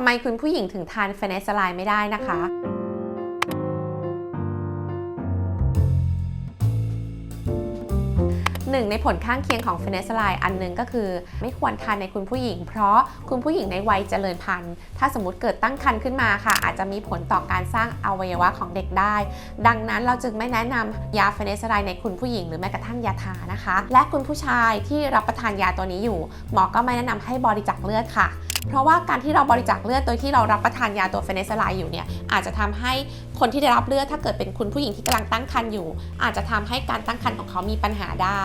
ทำไมคุณผู้หญิงถึงทานเฟเนสไลน์ไม่ได้นะคะ นึ่งในผลข้างเคียงของเฟเนสไลน์อันหนึงก็คือ ไม่ควรทานในคุณผู้หญิง เพราะคุณผู้หญิงในวัยเจริญพันธุ์ ถ้าสมมติเกิดตั้งครรภ์ขึ้นมาค่ะ อาจจะมีผลต่อการสร้างอวัยวะของเด็กได้ ดังนั้นเราจึงไม่แนะนำยาเฟเนสไลน์ในคุณผู้หญิงหรือแม้กระทั่งยาทานะคะ และคุณผู้ชายที่รับประทานยาตัวนี้อยู่ หมอก็ไม่แนะนำให้บริจาคเลือดค่ะเพราะว่าการที่เราบริจาคเลือดโดยที่เรารับประทานยาตัวเฟเนสไลน์อยู่เนี่ยอาจจะทำให้คนที่ได้รับเลือดถ้าเกิดเป็นคุณผู้หญิงที่กำลังตั้งครรภ์อยู่ อาจจะทำให้การตั้งครรภ์ของเขามีปัญหาได้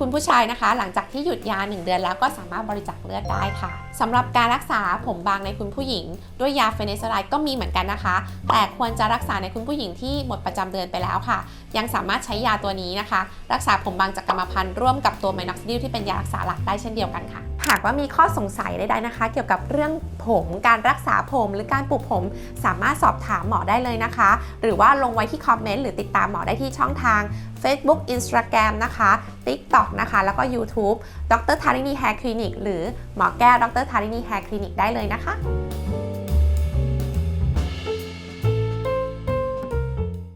คุณผู้ชายนะคะ หลังจากที่หยุดยา 1 เดือนแล้วก็สามารถบริจาคเลือดได้ค่ะสำหรับการรักษาผมบางในคุณผู้หญิง ด้วยยาเฟเนสไลน์ก็มีเหมือนกันนะคะ แต่ควรจะรักษาในคุณผู้หญิงที่หมดประจำเดือนไปแล้วค่ะ ยังสามารถใช้ยาตัวนี้นะคะ รักษาผมบางจากกรรมพันธุ์ร่วมกับตัวไมน็อกซิดิลที่เป็นยารักษาหลักได้เช่นเดียวกันค่ะหากว่ามีข้อสงสัยใดๆนะคะ เกี่ยวกับเรื่องผมการรักษาผมหรือการปลูกผม สามารถสอบถามหมอได้เลยนะคะ หรือว่าลงไว้ที่คอมเมนต์หรือติดตามหมอได้ที่ช่องทาง Facebook Instagram นะคะ TikTok นะคะ แล้วก็ YouTube ดรทารินีแฮร์คลินิกหรือหมอแก้วดรทารินีแฮร์คลินิกได้เลยนะคะ